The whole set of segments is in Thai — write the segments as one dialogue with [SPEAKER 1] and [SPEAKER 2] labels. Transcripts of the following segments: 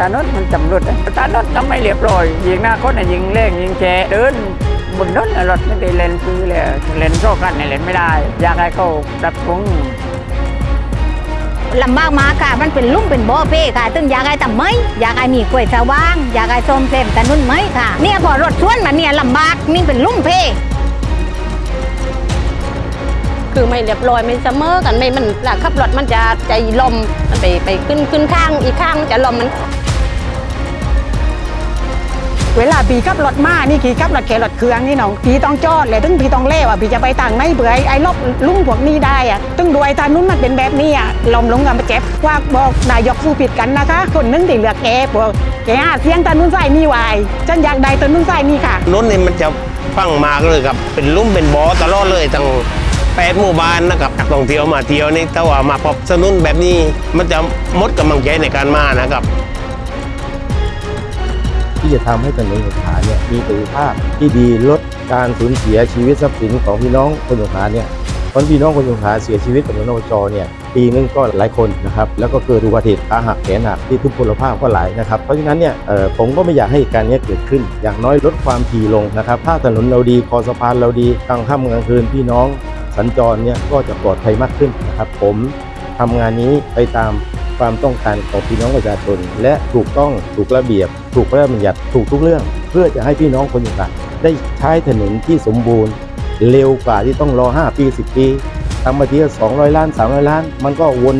[SPEAKER 1] ถนนมันจำรุดอะถนนก็ไม่เรียบร้อยยิงหน้าคนน่ะยิงเล่งยิงแชเดินบนถนนน่ะรถไม่ได้เลนคือเลยเลนโซ่กันเนี่ยเลนไม่ได้ อยากให้เขาปรับปรุง
[SPEAKER 2] ลำบากมากค่ะ มันเป็นลุ่มเป็นบ่อเป้ค่ะตึงอยากให้ทำไหมอยากให้มีกล้วยสว่าง อยากให้ส้มเต็มถนนไหมค่ะ เนี่ยพอรถชวนมาเนี่ยลำบากนี่เป็นลุ่มเป้
[SPEAKER 3] คือไม่เรียบร้อยไม่เสมอกันไม่มันหลักขับรถมันจะใจลมมันไปไปขึ้นขึ้นข้างอีกข้างมันจะลมมัน
[SPEAKER 4] เวลาพี่ขับรถมานี่ขี่ขับรถแค่รถเครื่องนี่น้องพี่ต้องจอดเลยถึงพี่ต้องเล่ว่าพี่จะไปทางไหนเบื่อไอ้ไอ้ลบลุ่งพวกนี้ได้อะตึงด้วยทานู้นมันเป็นแบบนี้อะลมลงกับมาเจ็บว่าบอกนายกสู้ผิดกันนะคะ คนนึงที่เหลือแกพวกแกหาเสียงทานู้นใส่นี่ไวายฉันอยากได้ทานู้นใส่นี่ค่ะ
[SPEAKER 5] นู้นนี่มันจะฟังมากเลยครับ เป็นลุ่มเป็นบอตลอดเลยตั้งแปดหมู่บ้านนะครับนักท่องเที่ยวมาเที่ยวนี่ถ้าว่ามาพบสนุนแบบนี้มันจะมดกำลังใจในการมานะครับ
[SPEAKER 6] ที่จะทำให้ถนนสงขลาเนี่ยมีประสิทธิภาพที่ดีลดการสูญเสียชีวิตทรัพย์สินของพี่น้องคนสงขลาเนี่ยคนพี่น้องคนสงขลาเสียชีวิตกับถนนอจเนี่ยปีนึงก็หลายคนนะครับแล้วก็เกิดอุบัติเหตุขาหักแขนหักที่ทุพพลภาพก็หลายนะครับเพราะฉะนั้นเนี่ยผมก็ไม่อยากให้การนี้เกิดขึ้น อย่างน้อยลดความถี่ลงนะครับถ้าถนนเราดีคอสะพานเราดีกลางค่ำกลางคืนพี่น้องสัญจรเนี่ยก็จะปลอดภัยมากขึ้นนะครับผมทำงานนี้ไปตาม ความต้องการของพี่น้องประชาชน และถูกต้องถูกระเบียบ ถูกพระราชบัญญัติถูกทุกเรื่อง เพื่อจะให้พี่น้องคนต่างๆได้ใช้ถนนที่สมบูรณ์ เร็วกว่าที่ต้องรอ 5 ปี 10 ปีทำมาทีละ200 ล้าน 300 ล้าน มันก็วน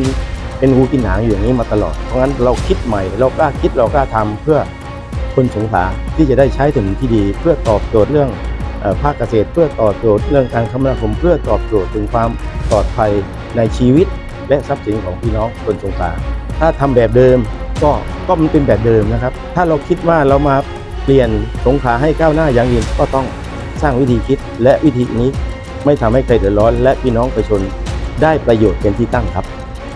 [SPEAKER 6] เป็นหูกินหางอยู่อย่างนี้มาตลอด เพราะงั้นเราคิดใหม่ เรากล้าคิดเรากล้าทำเพื่อคนสงขลาที่จะได้ใช้ถนนที่ดี เพื่อตอบโจทย์เรื่องภาคเกษตร เพื่อตอบโจทย์เรื่องการคมนาคมเพื่อตอบโจทย์ถึงความปลอดภัยในชีวิต และทรัพย์สินของพี่น้องคนสงขลาถ้าทำแบบเดิมก็ก็มันเป็นแบบเดิมนะครับ ถ้าเราคิดว่าเรามาเปลี่ยนสงขลาให้ก้าวหน้าอย่างยิ่งก็ต้องสร้างวิธีคิด และวิธีนี้ไม่ทำให้ใครเดือดร้อน และพี่น้องประชาชนได้ประโยชน์เป็นที่ตั้งครับ